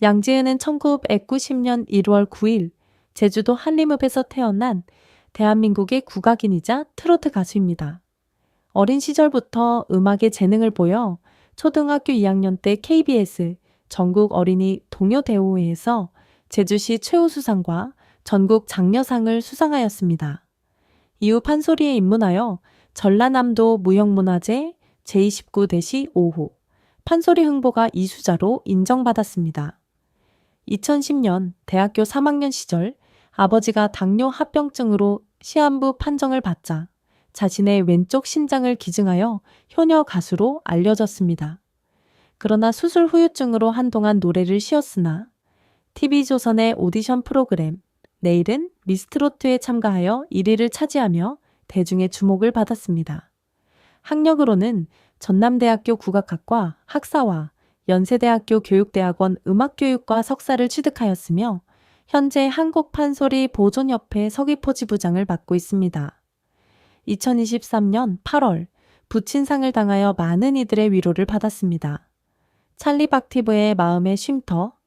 양지은은 1990년 1월 9일 제주도 한림읍에서 태어난 대한민국의 국악인이자 트로트 가수입니다. 어린 시절부터 음악에 재능을 보여 초등학교 2학년 때 KBS 전국 어린이 동요대회에서 제주시 최우수상과 전국 장려상을 수상하였습니다. 이후 판소리에 입문하여 전라남도 무형문화재 제29대시 5호 판소리 흥보가 이수자로 인정받았습니다. 2010년 대학교 3학년 시절 아버지가 당뇨 합병증으로 시한부 판정을 받자 자신의 왼쪽 신장을 기증하여 효녀 가수로 알려졌습니다. 그러나 수술 후유증으로 한동안 노래를 쉬었으나 TV조선의 오디션 프로그램 내일은 미스트로트에 참가하여 1위를 차지하며 대중의 주목을 받았습니다. 학력으로는 전남대학교 국악학과 학사와 연세대학교 교육대학원 음악교육과 석사를 취득하였으며 현재 한국판소리 보존협회 서귀포지 부장을 맡고 있습니다. 2023년 8월 부친상을 당하여 많은 이들의 위로를 받았습니다. 찰리 박티브의 마음의 쉼터